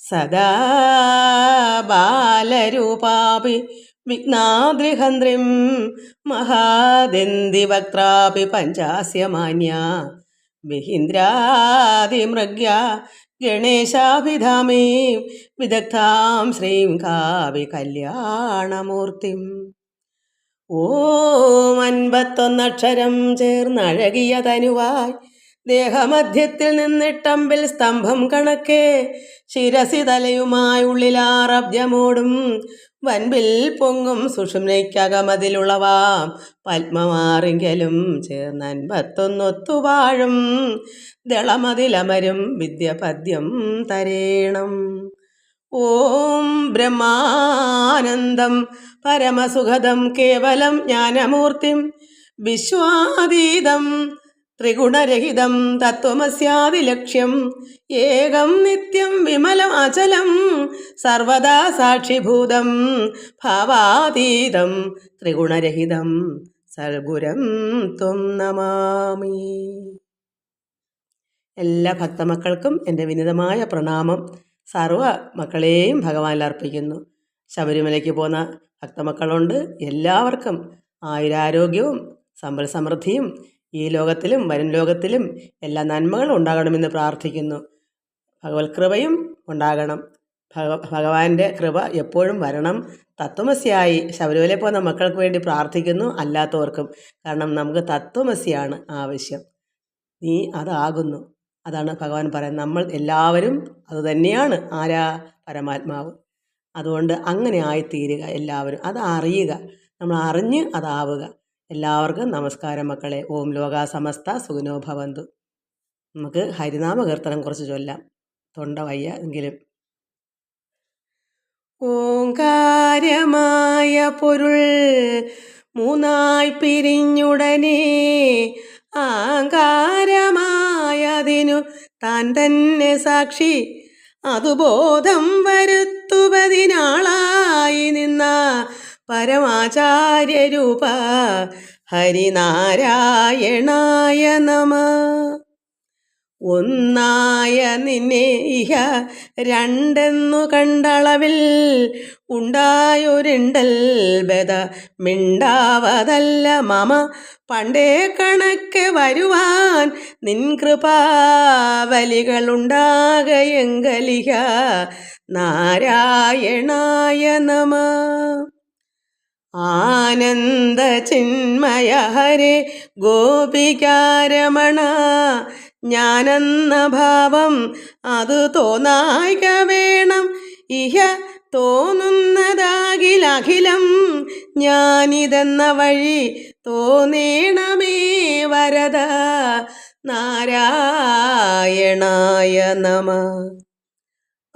സദാ ബാലരൂപാപി വിഘ്നാദ്രിഹന്ത്രിം മഹാദന്തിവക്ത്രാപി പഞ്ചാസ്യമാന്യ വിഹിന്ദ്രാതിമൃഗ്യ ഗണേശാഭിധാമേ വിദഗ്ധാം ശ്രീം കാവി കല്യാണമൂർത്തിം. ഓം അൻപത്തൊന്നക്ഷരം ചേർന്നഴകിയ തനുവായി ദേഹമധ്യത്തിൽ നിന്നിട്ടമ്പിൽ സ്തംഭം കണക്കെ ശിരസി തലയുമായി ഉള്ളിലാറബ്ജമോടും വൻപിൽ പൊങ്ങും സുഷുമ്നയ്ക്കകമതിലുളവാം പത്മമാറിങ്കലും ചേർന്നൻപത്തൊന്നൊത്തുവാഴും ദളമതിലമരും വിദ്യപദ്യം തരേണം. ഓം ബ്രഹ്മാനന്ദം പരമസുഖദം കേവലം ജ്ഞാനമൂർത്തിം വിശ്വാതീതം ത്രിഗുണരഹിതം തത്വമസ്യാദിലക്ഷ്യം ഏകം നിത്യം വിമലം അചലം സർവദാ സാക്ഷിഭൂതം ഭാവാതീതം ത്രിഗുണരഹിതം സൽഗുരം ത്വം നമാമി. എല്ലാ ഭക്തമക്കൾക്കും എന്റെ വിനിതമായ പ്രണാമം. സർവ മക്കളെയും ഭഗവാനിൽ അർപ്പിക്കുന്നു. ശബരിമലയ്ക്ക് പോകുന്ന ഭക്തമക്കളുണ്ട്. എല്ലാവർക്കും ആയുരാരോഗ്യവും സമ്പൽ സമൃദ്ധിയും ഈ ലോകത്തിലും വരും ലോകത്തിലും എല്ലാ നന്മകളും ഉണ്ടാകണമെന്ന് പ്രാർത്ഥിക്കുന്നു. ഭഗവത് കൃപയും ഉണ്ടാകണം. ഭഗ ഭഗവാന്റെ കൃപ എപ്പോഴും വരണം. തത്വമസിയായി ശബരിമലയിൽ പോകുന്ന മക്കൾക്ക് വേണ്ടി പ്രാർത്ഥിക്കുന്നു അല്ലാത്തവർക്കും. കാരണം നമുക്ക് തത്വമസിയാണ് ആവശ്യം. നീ അതാകുന്നു. അതാണ് ഭഗവാൻ പറയുന്നത്. നമ്മൾ എല്ലാവരും അതുതന്നെയാണ് ആരാ പരമാത്മാവ്. അതുകൊണ്ട് അങ്ങനെ ആയിത്തീരുക എല്ലാവരും. അത് അറിയുക നമ്മൾ അറിഞ്ഞ് അതാവുക. എല്ലാവർക്കും നമസ്കാരം മക്കളെ. ഓം ലോകാ സമസ്ത സുഖനോ ഭവന്തു. നമുക്ക് ഹരിനാമ കീർത്തനം കുറച്ച് ചൊല്ലാം. തൊണ്ട വയ്യ എങ്കിലും. ഓങ്കാരമായ പൊരുൾ മൂന്നായി പിരിഞ്ഞുടനെ ആങ്കാരമായതിനു താൻ തന്നെ സാക്ഷി. അതുബോധം വരുത്തുവതിനാളായി നിന്ന പരമാചാര്യരൂപ. ഹരിനാരായണായ നമ. ഒന്നായ നിന്നെ ഇഹ രണ്ടെന്നു കണ്ടളവിൽ ഉണ്ടായൊരിണ്ടൽ ബദ മിണ്ടാവതല്ല മമ. പണ്ടേ കണക്ക് വരുവാൻ നിൻ കൃപാവലികളുണ്ടാകയെങ്കലിഹ നാരായണായ നമ. ആനന്ദ ചിന്മയ ഹരേ ഗോപികാരമണ ഞാനെന്ന ഭാവം അത് തോന്നായിക വേണം. ഇഹ തോന്നുന്നതാകിലഖിലം ഞാനിതെന്ന വഴി തോന്നേണമേ വരദ. നാരായണായ നമ.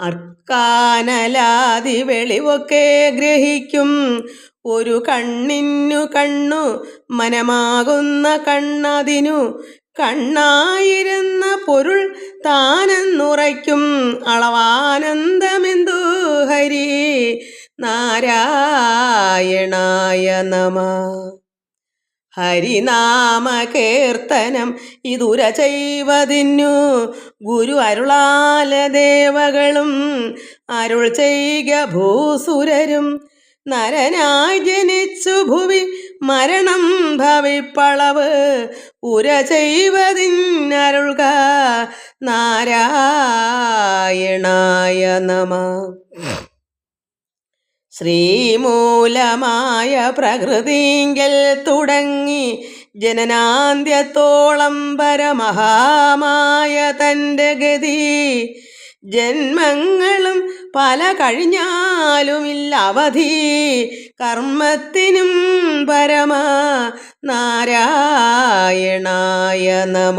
അർക്കാനലാതി വെളിവൊക്കെ ഗ്രഹിക്കും. ഒരു കണ്ണിനു കണ്ണു മനമാകുന്ന കണ്ണതിനു കണ്ണായിരുന്ന പൊരുൾ താനെന്നുറയ്ക്കും അളവാനന്ദമെന്തു ഹരി? നാരായണായ നമ. ഹരിനാമ കീർത്തനം ഇതുര ചെയ്വതിന്നു. ഗുരു അരുളാല ദേവകളും അരുൾ ചെയ്യുക ഭൂസുരരും നരനായി ജനിച്ചു ഭുവി മരണം ഭവിപ്പളവ് ഉര ചെയ്വതിന്നരുൾക നാരായണായ നമ. ശ്രീമൂലമായ പ്രകൃതിങ്കൽ തുടങ്ങി ജനനാന്ത്യത്തോളം പരമഹാമായ തന്റെ ഗതി ജന്മങ്ങളും പല കഴിഞ്ഞാലുമില്ല അവധി. കർമ്മത്തിനും പരമ നാരായണായ നമ.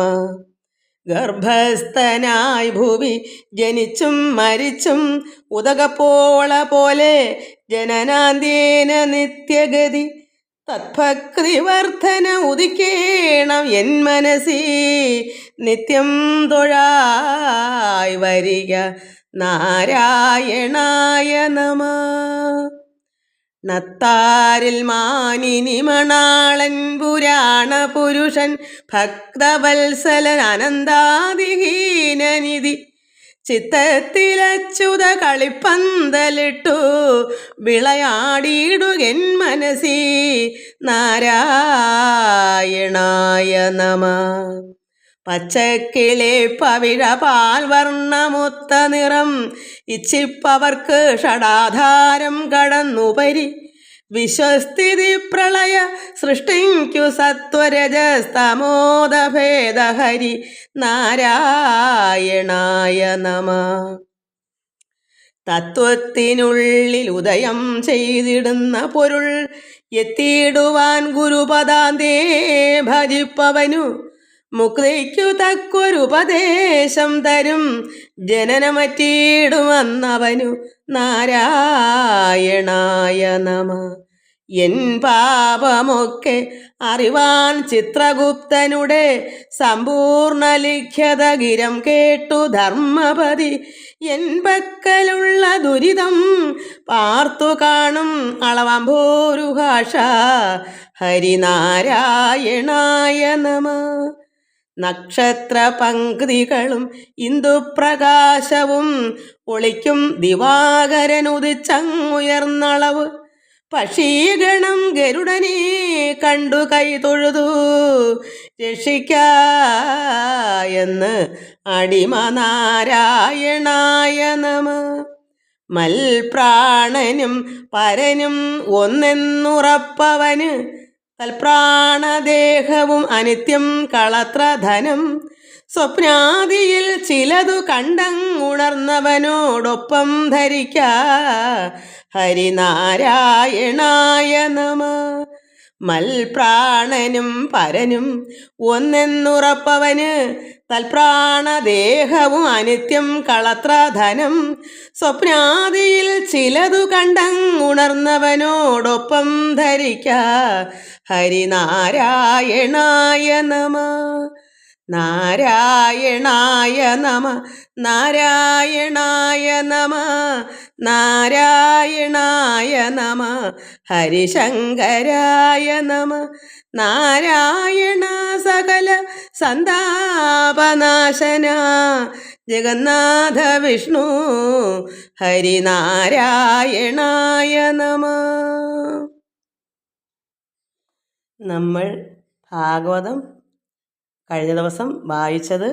ഗർഭസ്ഥനായി ഭൂവി ജനിച്ചും മരിച്ചും ഉദകപ്പോള പോലെ ജനനാന്തീന നിത്യഗതി. തത്ഭക്തിവർദ്ധന ഉദിക്കേണം എൻ മനസ്സി. നിത്യം തൊഴായി വരിക. നാരായണായ നമ നത്താരിൽ മാനിനി മണാളൻ പുരാണ പുരുഷൻ ഭക്തവത്സലൻ അനന്താതിഹീനനിധി ചിത്തത്തിലച്ചുത കളിപ്പന്തലിട്ടു വിളയാടിയിടുകൻ മനസി നാരായണായ നമ പച്ചക്കിളി പവിഴ പാൽ വർണമൊത്ത നിറം ഇച്ചിപ്പവർക്ക് ഷടാധാരം കടന്നുപരി. വിശ്വസ്ഥിതി പ്രളയ സൃഷ്ടിക്കു സത്വരജസ്തമോദഭേദഹരി നാരായണായ നമ. തത്വത്തിനുള്ളിൽ ഉദയം ചെയ്തിടുന്ന പൊരുൾ എത്തിയിടുവാൻ ഗുരുപദാന്തേ ഭജിപ്പവനു. മുക്തിക്കു തക്കൊരുപദേശം തരും. ജനനമറ്റിടുമെന്നവനു നാരായണായ നമ. എൻ പാപമൊക്കെ അറിവാൻ ചിത്രഗുപ്തനുടെ സമ്പൂർണ ലിഖ്യത ഗിരം കേട്ടു ധർമ്മപതി. എൻ പക്കലുള്ള ദുരിതം പാർത്തു കാണും അളവംഭൂരുഭാഷ ഹരിനാരായണായ നമ. നക്ഷത്ര പങ്ക്തികളും ഇന്ദുപ്രകാശവും ഒളിക്കും ദിവാകരനുദിച്ചങ്ങുയർന്നളവ് പക്ഷീഗണം ഗരുഡനെ കണ്ടു കൈ തൊഴുതു. രക്ഷിക്ക എന്ന് അടിമ നാരായണായ നമ മൽപ്രാണനും പരനും ഒന്നെന്നുറപ്പവന്. തൽപ്രാണദേഹവും അനിത്യം കളത്രധനം സ്വപ്നാദിയിൽ ചിലതു കണ്ടങ്ങുണർന്നവനോടൊപ്പം ധരിക്ക. ഹരിനാരായണായ നമ. മൽപ്രാണനും പരനും ഒന്നെന്നുറപ്പവന് തൽപ്രാണദേഹവും അനിത്യം കളത്രധനം. സ്വപ്നാദിയിൽ ചിലതു കണ്ടങ്ങുണർന്നവനോടൊപ്പം ധരിക്ക ഹരിനാരായണായ നമ. നാരായണായ നമ നാരായണായ നമ നാരായണായ നമ ഹരിശങ്കരായ നമ നാരായണ സകല സന്താപനാശന ജഗന്നാഥ വിഷ്ണു ഹരിനാരായണായ നമ. നമ്മൾ ഭാഗവതം കഴിഞ്ഞ ദിവസം വായിച്ചത്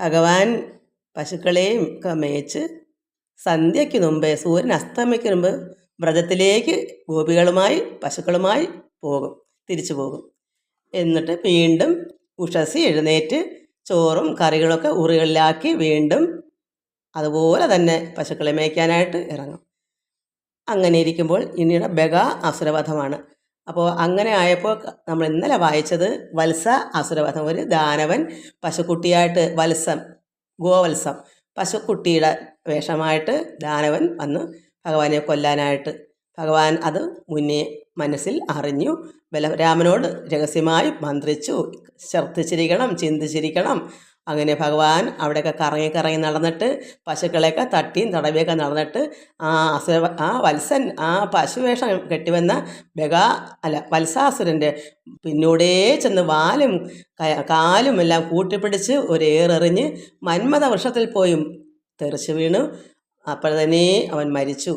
ഭഗവാൻ പശുക്കളെയും ഒക്കെ മേച്ച് സന്ധ്യയ്ക്ക് മുമ്പേ സൂര്യൻ അസ്തമിക്ക് മുമ്പ് വ്രതത്തിലേക്ക് ഗോപികളുമായി പശുക്കളുമായി പോകും തിരിച്ചു പോകും. എന്നിട്ട് വീണ്ടും ഉഷസി എഴുന്നേറ്റ് ചോറും കറികളൊക്കെ ഉറികളിലാക്കി വീണ്ടും അതുപോലെ തന്നെ പശുക്കളെ മേയ്ക്കാനായിട്ട് ഇറങ്ങും. അങ്ങനെ ഇരിക്കുമ്പോൾ ഇനിയുടെ ബഗ അസുരവധമാണ്. അപ്പോൾ അങ്ങനെ ആയപ്പോൾ നമ്മൾ ഇന്നലെ വായിച്ചത് വത്സ അസുരവധം. ഒരു ദാനവൻ പശുക്കുട്ടിയായിട്ട് വത്സം ഗോവത്സം പശുക്കുട്ടിയുടെ വേഷമായിട്ട് ദാനവൻ വന്ന് ഭഗവാനെ കൊല്ലാനായിട്ട് ഭഗവാൻ അത് മുന്നേ മനസ്സിൽ അറിഞ്ഞു. ബലരാമനോട് രഹസ്യമായി മന്ത്രിച്ചു. ശ്രദ്ധിച്ചിരിക്കണം ചിന്തിച്ചിരിക്കണം. അങ്ങനെ ഭഗവാൻ അവിടെയൊക്കെ കറങ്ങി കറങ്ങി നടന്നിട്ട് പശുക്കളെയൊക്കെ തട്ടിയും തടവിയൊക്കെ നടന്നിട്ട് ആ അസുര ആ വത്സൻ ആ പശുവേഷം കെട്ടിവന്ന ബഗാ അല്ല വത്സാസുരന്റെ പിന്നൂടേ ചെന്ന് വാലും കാലും എല്ലാം കൂട്ടിപ്പിടിച്ച് ഒരേറെറിഞ്ഞ് മന്മത വൃക്ഷത്തിൽ പോയും. തെറിച്ചു വീണു. അപ്പോൾ തന്നെ അവൻ മരിച്ചു.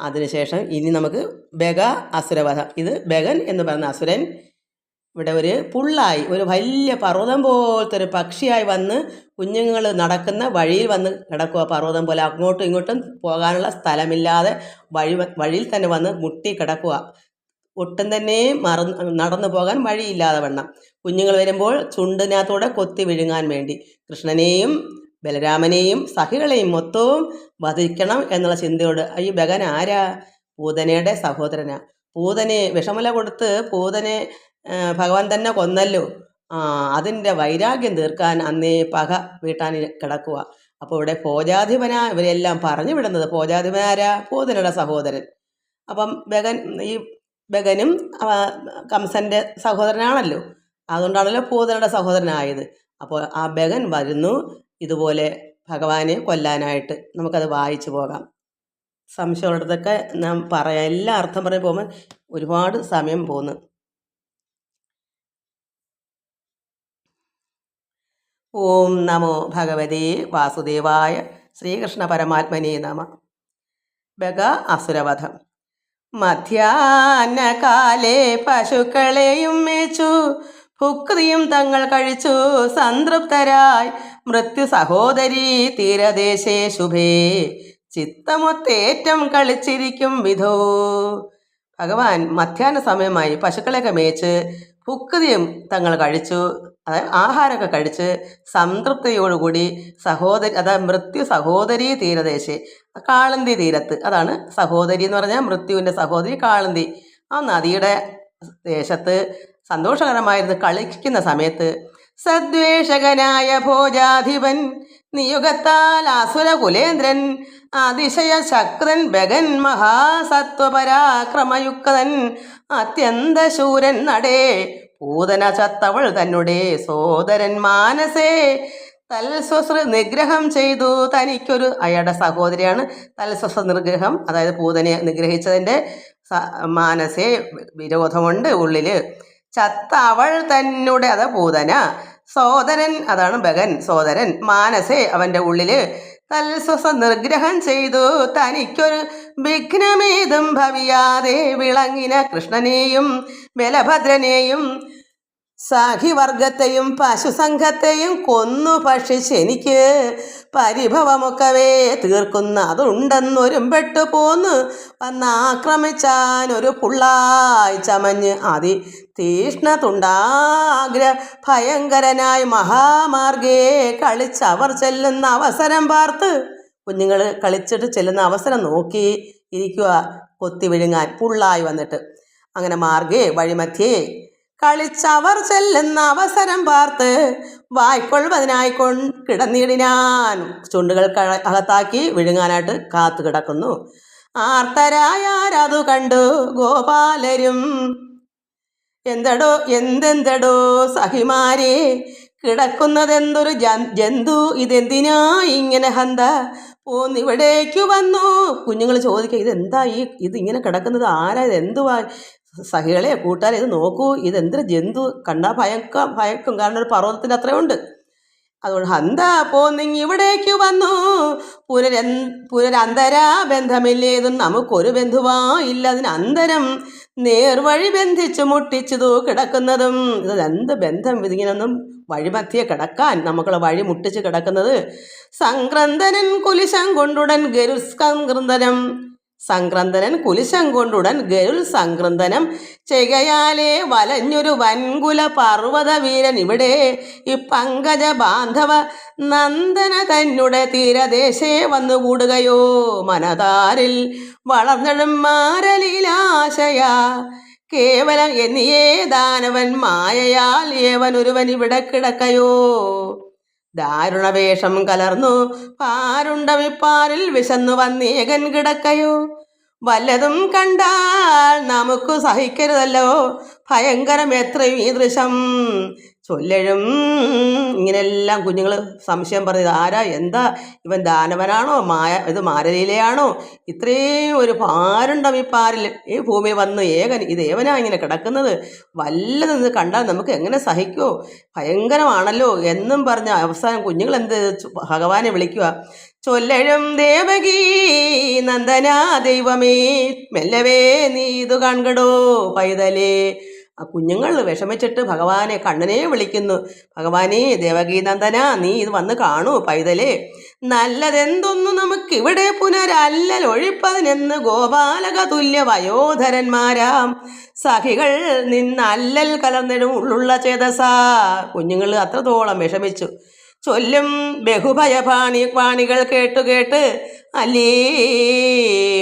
അതിനുശേഷം ഇനി നമുക്ക് ബഗ അസുരവധ. ഇത് ബഗൻ എന്ന് പറയുന്ന അസുരൻ ഇവിടെ ഒരു പുള്ളായി ഒരു വലിയ പർവതം പോലത്തെ ഒരു പക്ഷിയായി വന്ന് കുഞ്ഞുങ്ങൾ നടക്കുന്ന വഴിയിൽ വന്ന് കിടക്കുക പർവതം പോലെ. അങ്ങോട്ടും ഇങ്ങോട്ടും പോകാനുള്ള സ്ഥലമില്ലാതെ വഴി വഴിയിൽ തന്നെ വന്ന് മുട്ടി കിടക്കുക ഒട്ടും തന്നെ മറന്ന് നടന്നു പോകാൻ വഴിയില്ലാതെ വണ്ണം. കുഞ്ഞുങ്ങൾ വരുമ്പോൾ ചുണ്ടിനകത്തൂടെ കൊത്തി വിഴുങ്ങാൻ വേണ്ടി. കൃഷ്ണനെയും ബലരാമനെയും സഹികളെയും മൊത്തവും വധിക്കണം എന്നുള്ള ചിന്തയോട് ഈ ബഗൻ ആരാ? പൂതനയുടെ സഹോദരനാ. പൂതനെ വിഷമല കൊടുത്ത് പൂതനെ ഭഗവാൻ തന്നെ കൊന്നല്ലോ. ആ അതിന്റെ വൈരാഗ്യം തീർക്കാൻ അന്നേ പക വീട്ടാൻ കിടക്കുക അപ്പോൾ ഇവിടെ ഭോജാധിപനാ ഇവരെല്ലാം പറഞ്ഞു വിടുന്നത് ഭോജാധിപനാരാ? പൂതനയുടെ സഹോദരൻ. അപ്പം ബഗൻ ഈ ബഗനും കംസന്റെ സഹോദരനാണല്ലോ. അതുകൊണ്ടാണല്ലോ പൂതനയുടെ സഹോദരനായത്. അപ്പോൾ ആ ബഗൻ വരുന്നു. ഇതുപോലെ ഭഗവാനെ കൊല്ലാനായിട്ട് നമുക്കത് വായിച്ചു പോകാം. സംശയമുള്ളിടത്തൊക്കെ നാം പറയാം. എല്ലാ അർത്ഥം പറഞ്ഞു പോകുമ്പോൾ ഒരുപാട് സമയം പോകുന്നു. ഓം നമോ ഭഗവതേ വാസുദേവായ ശ്രീകൃഷ്ണ പരമാത്മനേ നമ. ബഗ അസുരവധം. മധ്യാഹ്നകാലേ പശുക്കളെയും മേച്ചു. ഭുക്തിയും തങ്ങൾ കഴിച്ചു. സംതൃപ്തരായി. മൃത്യു സഹോദരി തീരദേശേ ശുഭേ. ചിത്തമൊത്തേറ്റം കളിച്ചിരിക്കും വിധോ. ഭഗവാൻ മധ്യാഹ്ന സമയമായി പശുക്കളെയൊക്കെ മേച്ച്. ഭുക്തിയും തങ്ങൾ കഴിച്ചു. അതായത് ആഹാരമൊക്കെ കഴിച്ച് സംതൃപ്തിയോടുകൂടി സഹോദരി അതായത് മൃത്യു സഹോദരി തീരദേശേ കാളന്തി തീരത്ത്. അതാണ് സഹോദരി എന്ന് പറഞ്ഞാൽ മൃത്യുവിന്റെ സഹോദരി കാളന്തി. ആ നദിയുടെ ദേശത്ത് സന്തോഷകരമായിരുന്നു കളിക്കുന്ന സമയത്ത് സദ്വേഷകനായ ഭോജാധിപൻ നിയുഗത്താൽ അസുര കുലേന്ദ്രൻ അതിശയ ശക്രൻ ബഗൻ മഹാസത്വപരാക്രമയുക്തൻ അത്യന്തശൂരൻ നടേ പൂതന ചത്തവൾ തന്നെ സോദരൻ മാനസേ. തൽസ്വസ് നിഗ്രഹം ചെയ്തു. തനിക്കൊരു അയാളുടെ സഹോദരിയാണ് തൽസ്വസ് നിഗ്രഹം അതായത് പൂതനെ നിഗ്രഹിച്ചതിന്റെ മാനസേ വിരോധമുണ്ട് ഉള്ളിൽ ചത്ത അവൾ തന്നെ അത് പൂതന. സോദരൻ അതാണ് ഭഗൻ സോദരൻ മാനസേ അവന്റെ ഉള്ളിൽ തൽസ്വസ നിർഗ്രഹം ചെയ്തു. തനിക്കൊരു വിഘ്നമേതും ഭവിയാതെ വിളങ്ങിന കൃഷ്ണനെയും ബലഭദ്രനെയും സാഖിവർഗത്തെയും പശുസംഘത്തെയും കൊന്നു പക്ഷിച്ച് എനിക്ക് പരിഭവമൊക്കവേ തീർക്കുന്ന അതുണ്ടെന്നൊരുമ്പെട്ടു പോന്ന്. വന്നാക്രമിച്ചാൻ ഒരു പുള്ളായി ചമഞ്ഞ് അതി തീഷ്ണതുണ്ടാഗ്ര ഭയങ്കരനായി മഹാമാർഗേ കളിച്ചവർ ചെല്ലുന്ന അവസരം പാർത്ത് കുഞ്ഞുങ്ങൾ കളിച്ചിട്ട് ചെല്ലുന്ന അവസരം നോക്കി ഇരിക്കുക കൊത്തി വിഴുങ്ങാൻ. പുള്ളായി വന്നിട്ട്. അങ്ങനെ മാർഗേ വഴിമധ്യേ കളിച്ചവർ ചെല്ലുന്ന അവസരം പാർത്ത് വായ്ക്കൊള്ളുവതിനായി കൊ കിടന്നിടിനാൻ. ചുണ്ടുകൾ അകത്താക്കി വിഴുങ്ങാനായിട്ട് കാത്തു കിടക്കുന്നു. ആർത്തരായാരതു കണ്ടു ഗോപാലരും. എന്തടോ എന്തെന്തടോ സഹിമാരെ കിടക്കുന്നതെന്തൊരു ജന്തു ഇതെന്തിനാ ഇങ്ങനെ ഹന്ത പോന്നിവിടേക്കു വന്നു. കുഞ്ഞുങ്ങൾ ചോദിക്കുക ഇതെന്താ ഈ ഇതിങ്ങനെ കിടക്കുന്നത്? ആരാ ഇത്? എന്തുവാ? സഹികളെ കൂട്ടാരെ ഇത് നോക്കൂ. ഇതെന്തൊരു ജന്തു? കണ്ടാൽ ഭയക്കം ഭയക്കും. കാരണം ഒരു പർവതത്തിന്റെ അത്രയുണ്ട്. അതുകൊണ്ട് ഹന്ത പോന്നിങ് ഇവിടേക്ക് വന്നു. പുനരൻ പുനരന്തരാ ബന്ധമില്ലേതും നമുക്കൊരു ബന്ധുവാ ഇല്ല. അതിന് അന്തരം നേർവഴി ബന്ധിച്ചു മുട്ടിച്ചതു കിടക്കുന്നതും. ഇത് എന്ത് ബന്ധം? ഇതിങ്ങനൊന്നും വഴിമധ്യേ കിടക്കാൻ നമ്മൾ വഴി മുട്ടിച്ച് കിടക്കുന്നത് സംക്രന്ദനൻ കുലിശം കൊണ്ടുടൻ ഗരുൽ സംക്രന്ദനം സംക്രന്ദനൻ കുലിശം കൊണ്ടുടൻ ഗരുൽ സംക്രന്ദനം ചെയ്കയാലേ വലഞ്ഞൊരു വൻകുല പർവത വീരൻ ഇവിടെ. ഈ പങ്കജ ബാന്ധവ നന്ദന തന്നുടെ തീരദേശേ വന്നുകൂടുകയോ മനതാരിൽ വളർന്നിടും മാരലീലാശയ. കേവലം എന്നിയേ ദാനവൻ മായയാൽ ഏവൻ ഒരുവൻ ഇവിടെ കിടക്കയോ? ദാരുണവേഷം കലർന്നു പാരുണ്ടമിപ്പാരിൽ വിശന്നു വന്നേകൻ കിടക്കയോ? വല്ലതും കണ്ടാൽ നമുക്ക് സഹിക്കരുതല്ലോ. ഭയങ്കരം എത്രയും ഈ ദൃശം ചൊല്ലഴും ഇങ്ങനെല്ലാം കുഞ്ഞുങ്ങൾ സംശയം പറഞ്ഞത് ആരാ? എന്താ? ഇവൻ ദാനവനാണോ? മായ ഇത് മാരലീലയാണോ? ഇത്രയും ഒരു പാരുണ്ടം ഈ പാരിൽ ഈ ഭൂമി വന്ന് ഏകൻ ഇത് ഏവനാ ഇങ്ങനെ കിടക്കുന്നത്. വല്ലതും ഇത് കണ്ടാൽ നമുക്ക് എങ്ങനെ സഹിക്കുമോ ഭയങ്കരമാണല്ലോ എന്നും പറഞ്ഞ അവസാനം കുഞ്ഞുങ്ങൾ എന്ത് ഭഗവാനെ വിളിക്കുക. ചൊല്ലഴും ദേവകീ നന്ദനാ ദൈവമേ മെല്ലവേ നീ ഇത് കാൺകടോ പൈതലേ. ആ കുഞ്ഞുങ്ങൾ വിഷമിച്ചിട്ട് ഭഗവാനെ കണ്ണനെ വിളിക്കുന്നു. ഭഗവാനെ ദേവഗീനന്ദന നീ ഇത് വന്ന് കാണൂ പൈതലേ. നല്ലതെന്തൊന്നു നമുക്കിവിടെ പുനരല്ലൽ ഒഴിപ്പതിനെന്ന് ഗോപാലക തുല്യ വയോധരന്മാരാം. സഖികൾ നിന്നല്ലൽ കലർന്നിടും ഉള്ളുള്ള ചേതസാ. കുഞ്ഞുങ്ങൾ അത്രത്തോളം വിഷമിച്ചു. ചൊല്ലും ബഹുഭയപാണി പാണികൾ കേട്ടു കേട്ട് അല്ലേ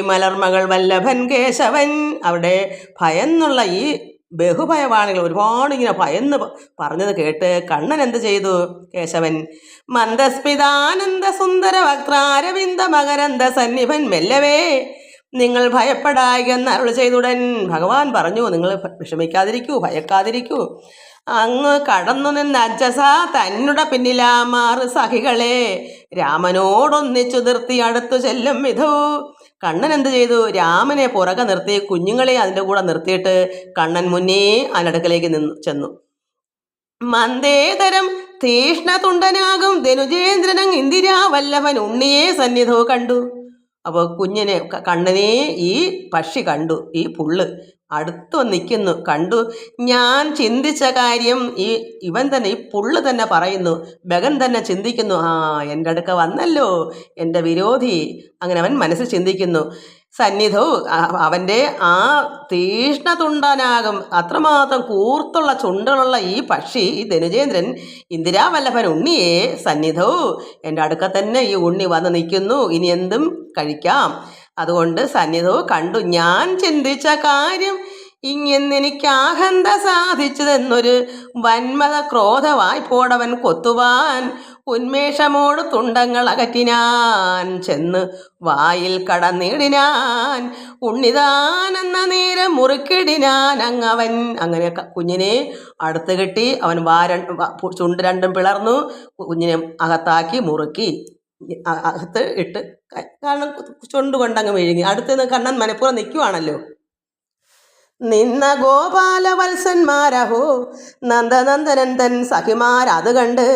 മലർമകൾ വല്ലഭൻ കേശവൻ അവിടെ ഭയന്നുള്ള ഈ ബഹുഭയവാണികൾ ഒരുപാട് ഇങ്ങനെ ഭയന്ന് പറഞ്ഞത് കേട്ട് കണ്ണൻ എന്ത് ചെയ്തു? കേശവൻ മന്ദസ്മിതാനന്ദ സുന്ദര വക്രാരവിന്ദ മകരന്ദ സന്നിഭൻ മെല്ലവേ നിങ്ങൾ ഭയപ്പെടായെന്ന് അരുൾ ചെയ്തുടൻ. ഭഗവാൻ പറഞ്ഞു നിങ്ങൾ വിഷമിക്കാതിരിക്കൂ ഭയക്കാതിരിക്കൂ. അങ്ങ് കടന്നു നിന്ന് അജസ തന്നുടെ പിന്നിലാമാറ് സഖികളെ. രാമനോടൊന്നിച്ചു നിർത്തി അടുത്തു ചെല്ലും വിധു. കണ്ണൻ എന്ത് ചെയ്തു? രാമനെ പുറകെ നിർത്തി കുഞ്ഞുങ്ങളെ അതിന്റെ കൂടെ നിർത്തിയിട്ട് കണ്ണൻ മുന്നേ അതിനടുക്കലേക്ക് നിന്ന് ചെന്നു. മന്ദേതരം തീഷ്ണതുണ്ടനാകും ധനുജേന്ദ്രനങ് ഇന്ദിരാവല്ലഭൻ ഉണ്ണിയെ സന്നിധോ കണ്ടു. അപ്പോൾ കുഞ്ഞിനെ കണ്ണനെ ഈ പക്ഷി കണ്ടു ഈ പുള്ള്. അടുത്ത് നിൽക്കുന്നു കണ്ടു. ഞാൻ ചിന്തിച്ച കാര്യം ഈ ഇവൻ തന്നെ ഈ പുള്ള് തന്നെ പറയുന്നു. ബഗൻ തന്നെ ചിന്തിക്കുന്നു ആ എന്റെ അടുക്ക വന്നല്ലോ എന്റെ വിരോധി. അങ്ങനെ അവൻ മനസ്സിൽ ചിന്തിക്കുന്നു. സന്നിധോ അ- അവന്റെ ആ തീഷ്ണ തുണ്ടനാകും അത്രമാത്രം കൂർത്തുള്ള ചുണ്ടുകളുള്ള ഈ പക്ഷി ഈ ധനുജേന്ദ്രൻ ഇന്ദിരാവല്ലഭൻ ഉണ്ണിയെ സന്നിധോ എന്റെ അടുക്ക തന്നെ ഈ ഉണ്ണി വന്ന് നിൽക്കുന്നു ഇനി എന്തും കഴിക്കാം. അതുകൊണ്ട് സന്നിധോ കണ്ടു ഞാൻ ചിന്തിച്ച കാര്യം ഇങ്ങെന്നെനിക്ക് ആഹന്ത സാധിച്ചതെന്നൊരു വന്മത ക്രോധവായ്പോടവൻ കൊത്തുവാൻ ഉന്മേഷമോട് തുണ്ടങ്ങൾ അകറ്റിനാൻ ചെന്ന് വായിൽ കടന്നിടിനാൻ ഉണ്ണിതാനെന്ന നേരം മുറുക്കിടിനാൻ അങ്ങവൻ. അങ്ങനെ കുഞ്ഞിനെ അടുത്ത് കെട്ടി അവൻ വാര ചുണ്ട് രണ്ടും പിളർന്നു. കുഞ്ഞിനെ അകത്താക്കി മുറുക്കി അകത്ത് ഇട്ട് കാരണം ചുണ്ട് കൊണ്ടങ്ങ് വിഴുങ്ങി അടുത്ത് കണ്ണൻ മനഃപൂർവം നിൽക്കുവാണല്ലോ നിന്ന ഗോപാലവത്സന്മാരഹോ നന്ദനന്ദനൻ തൻ സഖിമാരത് കണ്ട്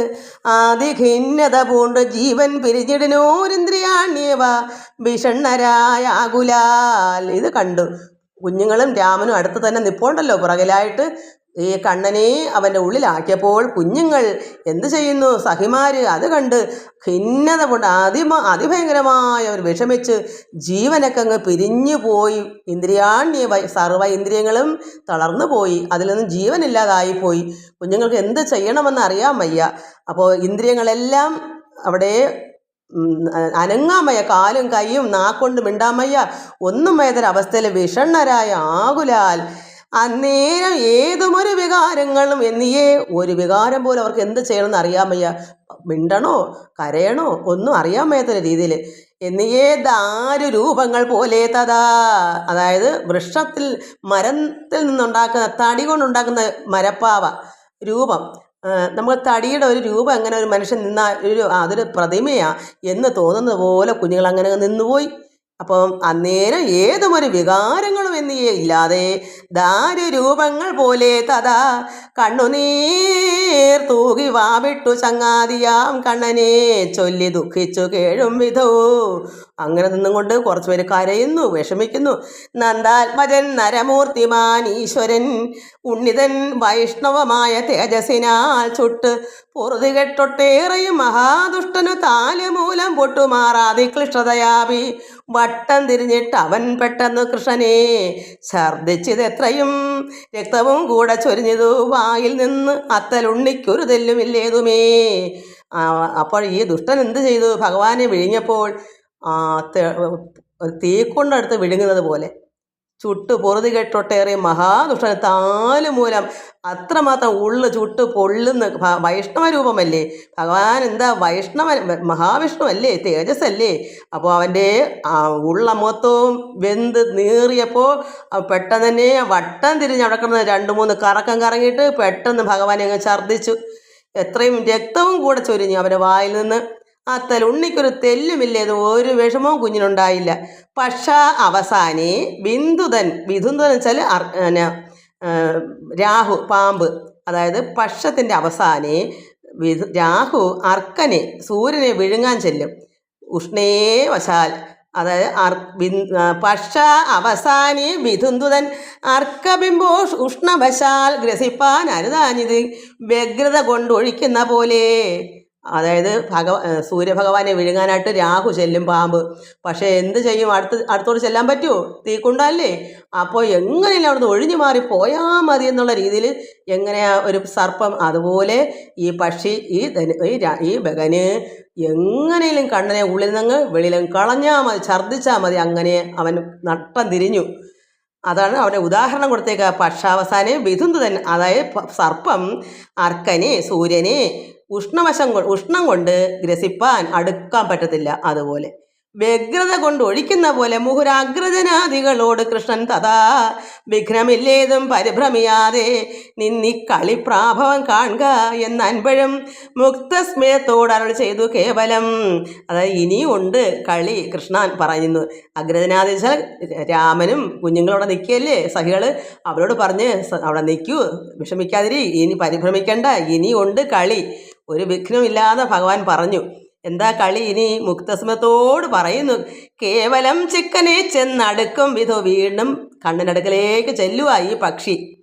ആദിഖിന്നത പൂണ്ട് ജീവൻ പിരിഞ്ഞിടിനോരിന്ദ്രിയാണ്യവ ഭീഷണരായ ആകുലാൽ ഇത് കണ്ടു. കുഞ്ഞുങ്ങളും രാമനും അടുത്ത് തന്നെ നിപ്പോണ്ടല്ലോ പുറകിലായിട്ട്. ഈ കണ്ണനെ അവന്റെ ഉള്ളിലാക്കിയപ്പോൾ കുഞ്ഞുങ്ങൾ എന്ത് ചെയ്യുന്നു? സഹിമാർ അത് കണ്ട് ഖിന്നത കൊണ്ട് അതിമ അതിഭയങ്കരമായ അവർ വിഷമിച്ച് ജീവനൊക്കെ അങ്ങ് പിരിഞ്ഞു പോയി. ഇന്ദ്രിയാണ്യ സർവ സർവ ഇന്ദ്രിയങ്ങളും തളർന്നു പോയി. അതിൽ നിന്നും ജീവനില്ലാതായി പോയി. കുഞ്ഞുങ്ങൾക്ക് എന്ത് ചെയ്യണമെന്ന് അറിയാൻ വയ്യ. അപ്പോൾ ഇന്ദ്രിയങ്ങളെല്ലാം അവിടെ അനങ്ങാമയ്യ കാലും കൈയും നാക്കൊണ്ട് മിണ്ടാമയ്യ ഒന്നും വയ്യാത്തൊരവസ്ഥയിൽ വിഷണ്ണരായ ആകുലാൽ അന്നേരം ഏതുമൊരു വികാരങ്ങളും എന്നിയേ ഒരു വികാരം പോലും അവർക്ക് എന്ത് ചെയ്യണമെന്ന് അറിയാൻ വയ്യ. മിണ്ടണോ? കരയണോ? ഒന്നും അറിയാൻ വയ്യാത്തൊരു രീതിയിൽ. എന്നിയേ ദാരു രൂപങ്ങൾ പോലെ തഥാ. അതായത് വൃക്ഷത്തിൽ മരത്തിൽ നിന്നുണ്ടാക്കുന്ന തടി കൊണ്ടുണ്ടാക്കുന്ന മരപ്പാവ രൂപം. നമ്മൾ തടിയുടെ ഒരു രൂപം എങ്ങനെ ഒരു മനുഷ്യൻ നിന്ന ഒരു അതൊരു പ്രതിമയാണ് എന്ന് തോന്നുന്നത് പോലെ കുഞ്ഞുങ്ങൾ അങ്ങനെ നിന്നുപോയി. അപ്പം അന്നേരം ഏതുമൊരു വികാരങ്ങളും എന്നിയേ ഇല്ലാതെ ദാരുരൂപങ്ങൾ പോലെ തഥാ കണ്ണുനീർ തൂകി വാവിട്ടു ചങ്ങാതിയാം കണ്ണനെ ചൊല്ലി ദുഃഖിച്ചു കേഴും വിധോ. അങ്ങനെ നിന്നുകൊണ്ട് കുറച്ച് കരയുന്നു വിഷമിക്കുന്നു. നന്ദാത്മജൻ നരമൂർത്തിമാൻ ഈശ്വരൻ ഉണ്ണിതൻ വൈഷ്ണവമായ തേജസ്സിനാൽ ചുട്ട് പൊറുതികെട്ടൊട്ടേറെയും മഹാദുഷ്ടനു താലുമൂലം പൊട്ടുമാറാതി ക്ലിഷ്ടതയാവി വട്ടം തിരിഞ്ഞിട്ട് അവൻ പെട്ടെന്ന് കൃഷ്ണനെ ഛർദ്ദിച്ചത് എത്രയും രക്തവും കൂടെ ചൊരിഞ്ഞതു. വായിൽ നിന്ന് അത്തലുണ്ണിക്കൊരു തെല്ലുമില്ലേതുമേ? അപ്പോൾ ഈ ദുഷ്ടൻ എന്ത് ചെയ്തു? ഭഗവാനെ വിഴിഞ്ഞപ്പോൾ തീക്കൊണ്ടടുത്ത് വിഴുങ്ങുന്നത് പോലെ ചുട്ട് പൊറുതി കെട്ടൊട്ടേറിയ മഹാദുഷ്ടന് താലുമൂലം അത്രമാത്രം ഉള്ളു ചുട്ട് പൊള്ളുന്ന വൈഷ്ണവ രൂപമല്ലേ? ഭഗവാൻ എന്താ വൈഷ്ണവ മഹാവിഷ്ണു അല്ലേ തേജസ് അല്ലേ അപ്പോൾ അവന്റെ ഉള്ള മൊത്തവും വെന്ത് നീറിയപ്പോൾ പെട്ടെന്ന് തന്നെ വട്ടം തിരിഞ്ഞ് അവിടെ കിടന്ന് രണ്ട് മൂന്ന് കറക്കം കറങ്ങിയിട്ട് പെട്ടെന്ന് ഭഗവാനെ അങ്ങ് ഛർദ്ദിച്ചു. എത്രയും രക്തവും കൂടെ ചൊരിഞ്ഞു അവന്റെ വായിൽ നിന്ന്. ആ ഉണ്ണിക്കൊരു തെല്ലുമില്ലേന്ന് ഒരു വിഷമവും കുഞ്ഞിനുണ്ടായില്ല. പക്ഷേ അവസാനെ ബിന്ദുതൻ ബിന്ദുതൻ വെച്ചാൽ രാഹു പാമ്പ്. അതായത് പക്ഷത്തിന്റെ അവസാനെ രാഹു അർക്കനെ സൂര്യനെ വിഴുങ്ങാൻ ചെല്ലും. ഉഷ്ണേ വശാൽ. അതായത് അർ പക്ഷ അവസാനി വിധുന്തുതൻ അർക്കബിംബോ ഉഷ്ണവശാൽ ഗ്രസിപ്പാൻ അരുതാഞ്ഞത്. വ്യഗ്രത കൊണ്ടൊഴിക്കുന്ന പോലെ അതായത് ഭഗവ സൂര്യഭഗവാനെ വിഴുങ്ങാനായിട്ട് രാഹു ചെല്ലും പാമ്പ്. പക്ഷേ എന്ത് ചെയ്യും? അടുത്ത് അടുത്തോട് ചെല്ലാൻ പറ്റുമോ തീക്കുണ്ടല്ലേ? അപ്പോൾ എങ്ങനെയല്ല അവിടുന്ന് ഒഴിഞ്ഞു മാറി പോയാൽ മതി എന്നുള്ള രീതിയിൽ എങ്ങനെയാ ഒരു സർപ്പം? അതുപോലെ ഈ പക്ഷി ഈ ഈ ബഗന് എങ്ങനെയും കണ്ണനെ ഉള്ളിൽ നിന്ന് വെളിയിലും കളഞ്ഞാൽ മതി ഛർദ്ദിച്ചാൽ മതി. അങ്ങനെ അവൻ നട്ടം തിരിഞ്ഞു. അതാണ് അവിടെ ഉദാഹരണം കൊടുത്തേക്ക. പക്ഷാവസാനെ വിധുന്ത് അതായത് സർപ്പം അർക്കനെ സൂര്യനെ ഉഷ്ണവശം ഉഷ്ണം കൊണ്ട് ഗ്രസിപ്പാൻ അടുക്കാൻ പറ്റത്തില്ല അതുപോലെ. വ്യഗ്രത കൊണ്ട് ഒഴിക്കുന്ന പോലെ മുഹുരാഗ്രജനാദികളോട് കൃഷ്ണൻ തഥാ വിഘ്നമില്ലേതും പരിഭ്രമിയാതെ നിന്നി കളിപ്രാഭവം കാണുക എന്ന അൻപഴും മുക്തസ്മയത്തോട് അരുൾ ചെയ്തു കേവലം. അതായത് ഇനിയുണ്ട് കളി കൃഷ്ണൻ പറയുന്നു. അഗ്രജനാദിച്ചാൽ രാമനും കുഞ്ഞുങ്ങളവിടെ നിൽക്കുകയല്ലേ? സഹികൾ അവരോട് പറഞ്ഞ് അവിടെ നിൽക്കൂ വിഷമിക്കാതിരി ഇനി പരിഭ്രമിക്കേണ്ട ഇനിയുണ്ട് കളി. ഒരു വിഘ്നമില്ലാതെ ഭഗവാൻ പറഞ്ഞു. എന്താ കളി? ഇനി മുക്തസ്മത്തോട് പറയുന്നു. കേവലം ചിക്കനെ ചെന്നടുക്കും വിധോ വീണ്ടും കണ്ണിനടുക്കലേക്ക് ചെല്ലുക ഈ പക്ഷി.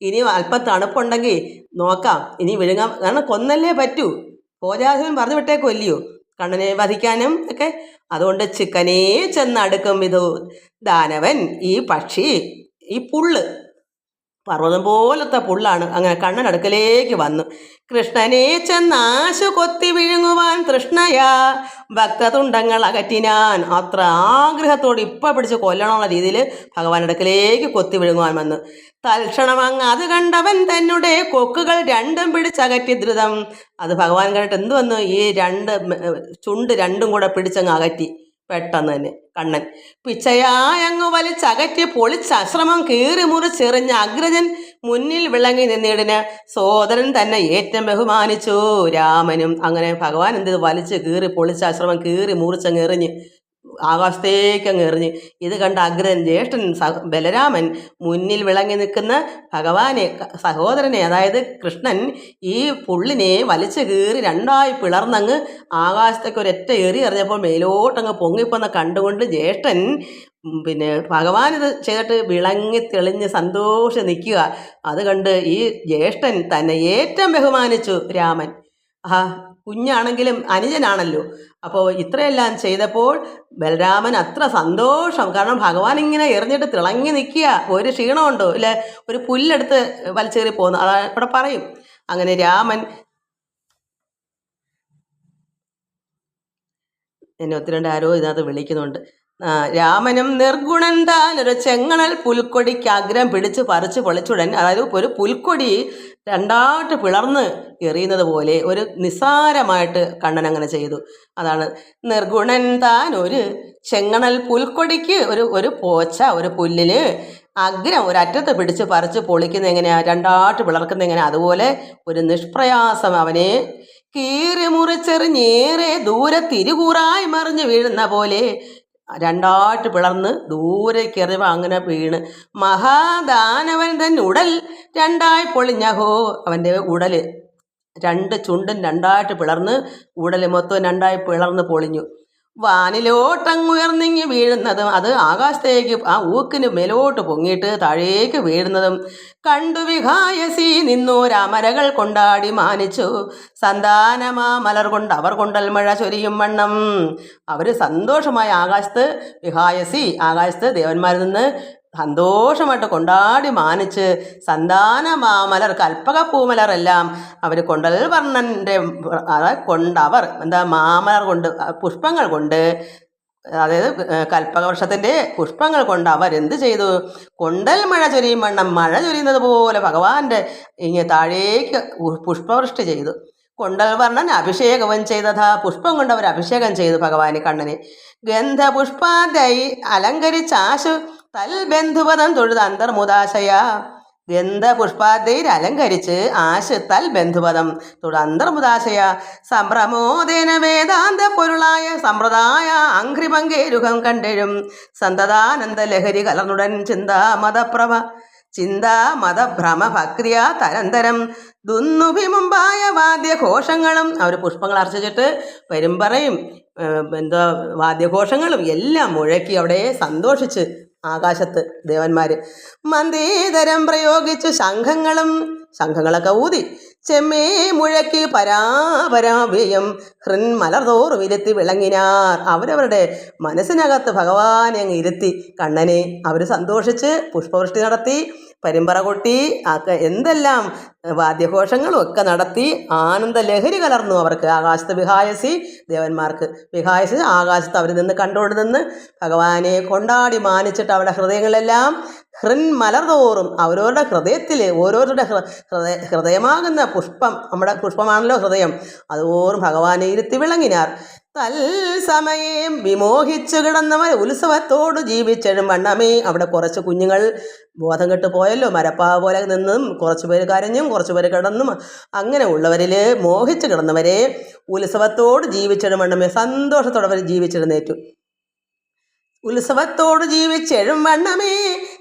ഇനി അല്പം തണുപ്പുണ്ടെങ്കിൽ നോക്കാം. ഇനി വിഴുങ്ങാം. കാരണം കൊന്നല്ലേ പറ്റൂ. ഭോജാസുരൻ പറഞ്ഞു വിട്ടേ കൊല്ലിയോ കണ്ണനെ വധിക്കാനും ഒക്കെ. അതുകൊണ്ട് ചിക്കനെ ചെന്നടുക്കും വിധോ. ദാനവൻ ഈ പക്ഷി ഈ പുള്ള്. പർവതം പോലത്തെ പുള്ളാണ്. അങ്ങനെ കണ്ണനടുക്കലേക്ക് വന്നു. കൃഷ്ണനെ ചെന്നാശു കൊത്തി വിഴുങ്ങുവാൻ തൃഷ്ണയാ. ഭക്തതുണ്ടങ്ങൾ അകറ്റിനാൻ അത്ര ആഗ്രഹത്തോട് ഇപ്പം പിടിച്ച് കൊല്ലണമുള്ള രീതിയിൽ ഭഗവാൻ അടുക്കലേക്ക് കൊത്തി വിഴുങ്ങുവാൻ വന്നു. തൽക്ഷണം അങ്ങ് അത് കണ്ടവൻ തന്നെ കൊക്കുകൾ രണ്ടും പിടിച്ചകറ്റി ദ്രുതം. അത് ഭഗവാൻ കണ്ടിട്ട് എന്ത് വന്നു? ഈ രണ്ട് ചുണ്ട് രണ്ടും കൂടെ പിടിച്ചങ്ങ് അകറ്റി. പെട്ടെന്ന് തന്നെ. കണ്ണൻ. പിച്ചയായങ്ങ് വലിച്ചകറ്റി പൊളിച്ചശ്രമം കീറി മുറിച്ചെറിഞ്ഞ അഗ്രജൻ മുന്നിൽ വിളങ്ങി നിന്നിടിന് സോദരൻ തന്നെ ഏറ്റവും ബഹുമാനിച്ചു. രാമനും അങ്ങനെ ഭഗവാൻ എന്ത്? വലിച്ച് കീറി പൊളിച്ചശ്രമം കീറി മുറിച്ചങ്ങ് എറിഞ്ഞ് ആകാശത്തേക്ക് അങ്ങ് എറിഞ്ഞ് ഇത് കണ്ട അഗ്രൻ ജ്യേഷ്ഠൻ ബലരാമൻ മുന്നിൽ വിളങ്ങി നിൽക്കുന്ന ഭഗവാനെ സഹോദരനെ അതായത് കൃഷ്ണൻ ഈ പുള്ളിനെ വലിച്ചു കീറി രണ്ടായി പിളർന്നങ്ങ് ആകാശത്തേക്ക് ഒരൊറ്റ എറി എറിഞ്ഞപ്പോൾ മേലോട്ടങ്ങ് പൊങ്ങിപ്പോന്ന കണ്ടുകൊണ്ട് ജ്യേഷ്ഠൻ പിന്നെ ഭഗവാൻ ഇത് ചെയ്തിട്ട് വിളങ്ങി തെളിഞ്ഞ് സന്തോഷം നിൽക്കുക. അത് കണ്ട് ഈ ജ്യേഷ്ഠൻ തന്നെ ഏറ്റവും ബഹുമാനിച്ചു രാമൻ. ആ കുഞ്ഞാണെങ്കിലും അനുജനാണല്ലോ. അപ്പോൾ ഇത്രയെല്ലാം ചെയ്തപ്പോൾ ബലരാമൻ അത്ര സന്തോഷം. കാരണം ഭഗവാൻ ഇങ്ങനെ എറിഞ്ഞിട്ട് തിളങ്ങി നിൽക്കുക. ഒരു ക്ഷീണമുണ്ടോ? ഇല്ല? ഒരു പുല്ലെടുത്ത് വലിച്ചേറി പോകുന്നു അതാ ഇവിടെ പറയും. അങ്ങനെ രാമൻ എന്നെ ഒത്തിരി രണ്ട് ആരോ ഇതിനകത്ത് വിളിക്കുന്നുണ്ട്. രാമനും നിർഗുണൻ താൻ ഒരു ചെങ്ങണൽ പുൽക്കൊടിക്ക് അഗ്രം പിടിച്ച് പറിച്ചു പൊളിച്ചുടൻ അതായത് ഒരു പുൽക്കൊടി രണ്ടായിട്ട് പിളർന്ന് എറിയുന്നത് പോലെ ഒരു നിസാരമായിട്ട് കണ്ണൻ അങ്ങനെ ചെയ്തു. അതാണ് നിർഗുണൻ താൻ ഒരു ചെങ്ങണൽ പുൽക്കൊടിക്ക് ഒരു ഒരു പോച്ച ഒരു പുല്ലിന് അഗ്രം ഒരറ്റത്ത് പിടിച്ച് പറിച്ച് പൊളിക്കുന്ന എങ്ങനെയാ രണ്ടാട്ട് പിളർക്കുന്ന എങ്ങനെയാ അതുപോലെ ഒരു നിഷ്പ്രയാസം അവനെ കീറി മുറിച്ചെറിഞ്ഞേറെ ദൂരെ തിരുകൂറായി മറിഞ്ഞു വീഴുന്ന പോലെ രണ്ടായിട്ട് പിളർന്ന് ദൂരേക്ക് എറിയുമ്പോൾ അങ്ങനെ വീണ്. മഹാദാനവൻ തന്നെ ഉടൽ രണ്ടായി പൊളിഞ്ഞഹോ. അവന്റെ ഉടൽ രണ്ട് ചുണ്ടും രണ്ടായിട്ട് പിളർന്ന് ഉടൽ മൊത്തം രണ്ടായി പിളർന്ന് പൊളിഞ്ഞു. വാനിലോട്ടങ്ങുയർന്നിങ്ങി വീഴുന്നതും അത് ആകാശത്തേക്ക് ആ ഊക്കിന് മേലോട്ട് പൊങ്ങിയിട്ട് താഴേക്ക് വീഴുന്നതും കണ്ടു വിഹായസി നിന്നു രാമരകൾ കൊണ്ടാടി മാനിച്ചു. സന്താനമാ മലർ കൊണ്ട് അവർ കൊണ്ടൽ മഴ ചൊരിയും വണ്ണം. അവർ സന്തോഷമായി ആകാശത്ത് വിഹായസി ആകാശത്ത് ദേവന്മാരിൽ നിന്ന് സന്തോഷമായിട്ട് കൊണ്ടാടി മാനിച്ച് സന്താന മാമലർ കൽപ്പക പൂമലറെല്ലാം അവർ കൊണ്ടൽ വർണന്റെ കൊണ്ടവർ എന്താ മാമലർ കൊണ്ട് പുഷ്പങ്ങൾ കൊണ്ട് അതായത് കൽപ്പക കൽപ്പകവൃക്ഷത്തിന്റെ പുഷ്പങ്ങൾ കൊണ്ട് അവരെന്ത് ചെയ്തു? കൊണ്ടൽ മഴ ചൊരിയും വണ്ണം മഴ ചൊരിയുന്നത് പോലെ ഭഗവാന്റെ ഇങ്ങനെ താഴേക്ക് പുഷ്പവൃഷ്ടി ചെയ്തു. കൊണ്ടൽ വർണൻ അഭിഷേകവും ചെയ്തതാ പുഷ്പം കൊണ്ട് അവർ അഭിഷേകം ചെയ്തു ഭഗവാന് കണ്ണനെ. ഗന്ധപുഷ്പാദൈ അലങ്കരിച്ചാശു തൽ ബന്ധുപദം തൊഴുത് അന്തർമുദാശയ ഗന്ധപുഷ്പാദ്യയിൽ അലങ്കരിച്ച് ആശ് തൽ ബന്ധുപദം അന്തർമുദാശയ സംഭ്രമോദേന വേദാന്ത പൊരുളായ സമ്പ്രദായ അങ്ക്രിപങ്കേരുഖം കണ്ടെഴും. സന്തതാനന്ദ ലഹരി കലർന്നുടൻ ചിന്താ മതപ്രഭ ചിന്താ മതഭ്രമ ഭക്രിയ തരന്തരം. ദുന്നുഭിമുമ്പായ വാദ്യഘോഷങ്ങളും. അവർ പുഷ്പങ്ങൾ അർച്ചിച്ചിട്ട് പെരുമ്പറയും എന്താ വാദ്യഘോഷങ്ങളും എല്ലാം മുഴക്കി അവിടെ സന്തോഷിച്ച് ആകാശത്ത് ദേവന്മാർ മന്ദീതരം പ്രയോഗിച്ചു ശംഖങ്ങളും ശംഖങ്ങളൊക്കെ ഊതി. ചെമ്മേ മുഴക്കി പരാപരാവ്യയം ഹൃൻ മലർതോറും ഇരുത്തി വിളങ്ങിനാർ. അവരവരുടെ മനസ്സിനകത്ത് ഭഗവാനെ അങ്ങ് ഇരുത്തി കണ്ണനെ അവർ സന്തോഷിച്ച് പുഷ്പവൃഷ്ടി നടത്തി. പരിമ്പറ കൊട്ടി ഒക്കെ എന്തെല്ലാം വാദ്യഘോഷങ്ങളും ഒക്കെ നടത്തി ആനന്ദ ലഹരി കലർന്നു അവർക്ക്. ആകാശത്ത് വിഹായസി ദേവന്മാർക്ക്. വിഹായസി ആകാശത്ത് അവർ നിന്ന് കണ്ടുകൊണ്ട് നിന്ന് ഭഗവാനെ കൊണ്ടാടി മാനിച്ചിട്ട് അവരുടെ ഹൃദയങ്ങളെല്ലാം ഹൃൻ മലർതോറും അവരവരുടെ ഹൃദയത്തിൽ ഓരോരുത്തരുടെ ഹൃദയ ഹൃദയമാകുന്ന പുഷ്പം നമ്മുടെ പുഷ്പമാണല്ലോ ഹൃദയം. അതുപോലും ഭഗവാനെ ഇരുത്തി വിളങ്ങിനാർ. തൽസമയം വിമോഹിച്ചു കിടന്നവർ ഉത്സവത്തോട് ജീവിച്ചെഴും വണ്ണമേ. അവിടെ കുറച്ച് കുഞ്ഞുങ്ങൾ ബോധം കെട്ട് പോയല്ലോ. മരപ്പാവ പോലെ നിന്നും കുറച്ച് പേര് കരഞ്ഞും കുറച്ച് പേര് കിടന്നും അങ്ങനെ ഉള്ളവരിൽ മോഹിച്ചു കിടന്നവരെ ഉത്സവത്തോട് ജീവിച്ചെഴും വണ്ണമേ. സന്തോഷത്തോടെ അവർ ജീവിച്ചെഴുന്നേറ്റു ഉത്സവത്തോട് ജീവിച്ചെഴും വണ്ണമേ.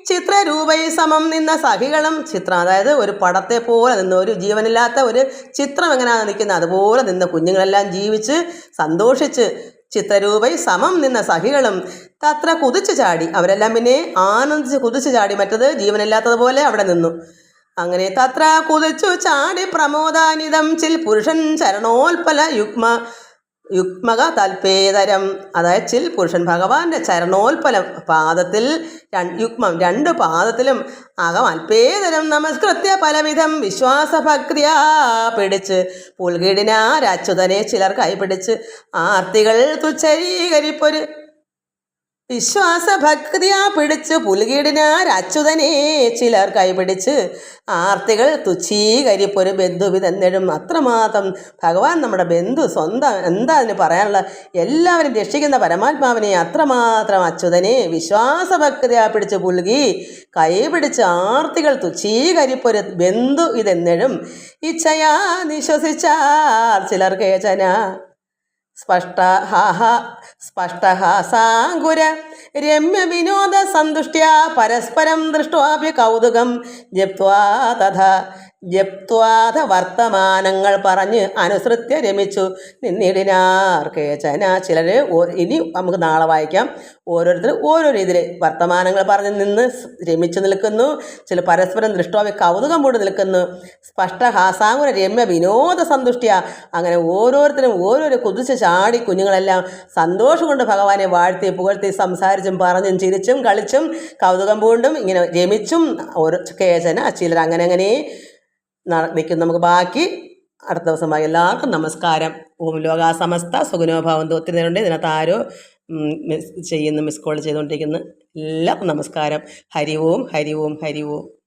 ചിത്രരൂപൈ സമം നിന്ന സഖികളും ചിത്രം അതായത് ഒരു പടത്തെ പോലെ നിന്ന് ഒരു ജീവനില്ലാത്ത ഒരു ചിത്രം എങ്ങനെയാണ് നിൽക്കുന്നത്? അതുപോലെ നിന്ന് കുഞ്ഞുങ്ങളെല്ലാം ജീവിച്ച് സന്തോഷിച്ച് ചിത്രരൂപൈ സമം നിന്ന സഖികളും തത്ര കുതിച്ചു ചാടി. അവരെല്ലാം പിന്നെ ആനന്ദിച്ച് കുതിച്ചു ചാടി. മറ്റത് ജീവനില്ലാത്തതുപോലെ അവിടെ നിന്നു. അങ്ങനെ തത്ര കുതിച്ചു ചാടി പ്രമോദാനിതം ചിൽ പുരുഷൻ ചരണോൽപല യുഗ്മ യുഗ്മക തൽപേതരം അതായത് ചിൽ പുരുഷൻ ഭഗവാന്റെ ചരണോൽപലം പാദത്തിൽ യുഗ്മം രണ്ട് പാദത്തിലും അകം അൽപേതരം നമസ്കൃത്യ പലവിധം വിശ്വാസഭക്തിയ പിടിച്ച് പുൽകിടിനാരച്യുതനെ ചിലർ കൈപിടിച്ച് ആർത്തികൾ തുച്ഛരീകരിപ്പൊരു വിശ്വാസഭക്തിയാ പിടിച്ച് പുലുകീടിനാരച്യുതനെ ചിലർ കൈപിടിച്ച് ആർത്തികൾ തുച്ഛീകരിപ്പൊരു ബന്ധുവിതെന്നിടും അത്രമാത്രം ഭഗവാൻ നമ്മുടെ ബന്ധു സ്വന്തം എന്താ അതിന് പറയാനുള്ള? എല്ലാവരും രക്ഷിക്കുന്ന പരമാത്മാവിനെ അത്രമാത്രം അച്യുതനെ വിശ്വാസഭക്തിയാ പിടിച്ച് പുലുകി കൈപിടിച്ച് ആർത്തികൾ തുച്ഛീകരിപ്പൊരു ബന്ധു ഇതെന്നിടും ഇച്ഛയാ നിശ്വസിച്ചാർ ചിലർ കേചന. സ്പഷ്ടഹാഹ സ്പഷ്ടഹാസാങ്കുര രമ്യ വിനോദ സന്തുഷ്ട്യ പരസ്പരം ദൃഷ്ട്വാപി കൗതുകം ജപ്വാ തഥ ജപ്വാത വർത്തമാനങ്ങൾ പറഞ്ഞ് അനുസൃത്യ രമിച്ചു. നിന്നിടിനാർ കേചന ചിലർ ഇനി നമുക്ക് നാളെ വായിക്കാം. ഓരോരുത്തർ ഓരോ രീതിയിൽ വർത്തമാനങ്ങൾ പറഞ്ഞ് നിന്ന് രമിച്ചു നിൽക്കുന്നു. ചില പരസ്പരം ദൃഷ്ടോവി കൗതുകം പൂണ്ട് നിൽക്കുന്നു. സ്പഷ്ട ഹാസാങ്കുര രമ്യ വിനോദ സന്തുഷ്ടിയ. അങ്ങനെ ഓരോരുത്തരും ഓരോരോ കുതിച്ച് ചാടി കുഞ്ഞുങ്ങളെല്ലാം സന്തോഷം കൊണ്ട് ഭഗവാനെ വാഴ്ത്തി പുകഴ്ത്തി സംസാരിച്ചും പറഞ്ഞും ചിരിച്ചും കളിച്ചും കൗതുകം പൂണ്ടും ഇങ്ങനെ രമിച്ചും ഓരോ കേചന ചിലർ അങ്ങനെ അങ്ങനെ നിൽക്കും നമുക്ക് ബാക്കി അടുത്ത ദിവസം ദിവസമായി എല്ലാവർക്കും നമസ്കാരം. ഓം ലോകാസമസ്ത സമസ്ത സുഗുനോഭാവം ഒത്തിരി നേരമുണ്ട്. ഇതിനകത്ത് ആരോ മിസ് ചെയ്യുന്നു മിസ് കോൾ ചെയ്തുകൊണ്ടിരിക്കുന്നു. എല്ലാവർക്കും നമസ്കാരം. ഹരി ഓം ഹരി ഓം ഹരി ഓം.